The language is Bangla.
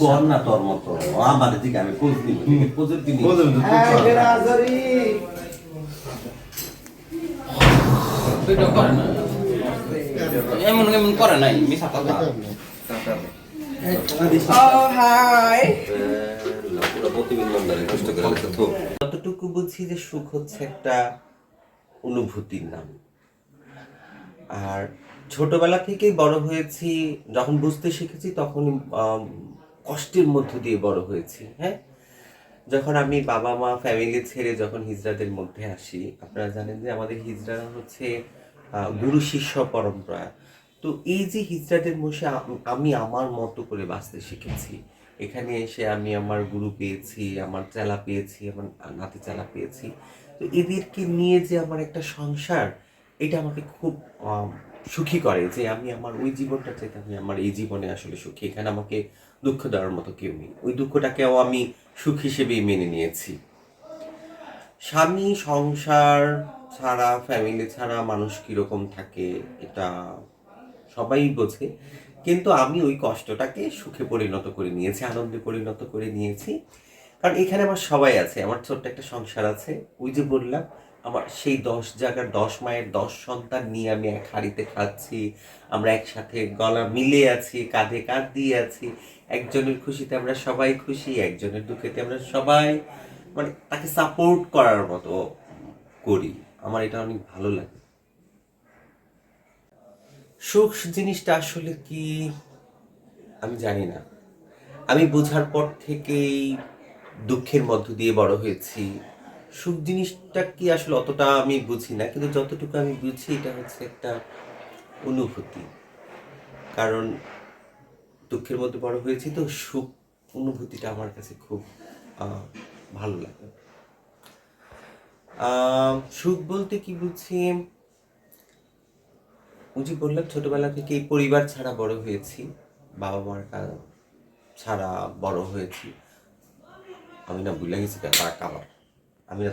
কর না তোর মতো। আমার দিকে আমি খোঁজ নিব খোঁজের দিন এমন এমন করে নাই মিশা কথা। পুরো প্রতিবিম্বন দ্বারা নষ্ট করে গেছে তো যতটুকু বুঝি যে সুখ হচ্ছে একটা অনুভূতির নাম। আর ছোটবেলা থেকেই বড় হয়েছি যখন বুঝতে শিখেছি তখন কষ্টের মধ্য দিয়ে বড় হয়েছি হ্যাঁ? যখন আমি বাবা মা ফ্যামিলি ছেড়ে যখন হিজড়াদের মধ্যে আসি, আপনারা জানেন যে আমাদের হিজড়া হচ্ছে গুরু শিষ্য পরম্পরা। তো এই যে হিজড়াদের মধ্যে আমি আমার মতো করে বাঁচতে শিখেছি, এখানে এসে আমি আমার গুরু পেয়েছি, আমার চেলা পেয়েছি, আমার নাতি চেলা পেয়েছি। তো এদেরকে নিয়ে যে আমার একটা সংসার, এটা আমাকে খুব সুখী করে যে আমি আমার ওই জীবনটা চাইতে আমি আমার এই জীবনে আসলে সুখী। এখানে আমাকে দুঃখ দেওয়ার মতো কেউ নেই। ওই দুঃখটাকেও আমি সুখ হিসেবেই মেনে নিয়েছি। স্বামী, সংসার ছাড়া ফ্যামিলি ছাড়া মানুষ কীরকম থাকে, এটা সবাই বোঝে। কিন্তু আমি ওই কষ্টটাকে সুখে পরিণত করে নিয়েছি, আনন্দে পরিণত করে নিয়েছি। কারণ এখানে আমার সবাই আছে, আমার ছোট্ট একটা সংসার আছে। ওই যে বললাম আমার সেই দশ জায়গার দশ মায়ের দশ সন্তান নিয়ে আমি এক হাড়িতে খাচ্ছি, আমরা একসাথে গলা মিলে আছি, কাঁধে কাঁধ দিয়ে আছি, একজনের খুশিতে আমরা সবাই খুশি, একজনের দুঃখেতে আমরা সবাই মানে তাকে সাপোর্ট করার মতো করি। আমার এটা অনেক ভালো লাগে। সুখ জিনিসটা আসলে কি, আমি জানি না। আমি বোঝার পর থেকেই দুঃখের মধ্য দিয়ে বড় হয়েছি। সুখ জিনিসটা কি আসলে অতটা আমি বুঝি না, কিন্তু যতটুকু আমি বুঝি এটা হচ্ছে একটা অনুভূতি। কারণ দুঃখের মধ্যে বড় হয়েছি তো সুখ অনুভূতিটা আমার কাছে খুব ভালো লাগে। সুখ বলতে কি বুঝি? যে বললাম, ছোটবেলা থেকে পরিবার ছাড়া বড় হয়েছি বাবা মার ছাড়া বড় হয়েছি। আমি না ভুলে গেছি ব্যাপারটা আবার আমি না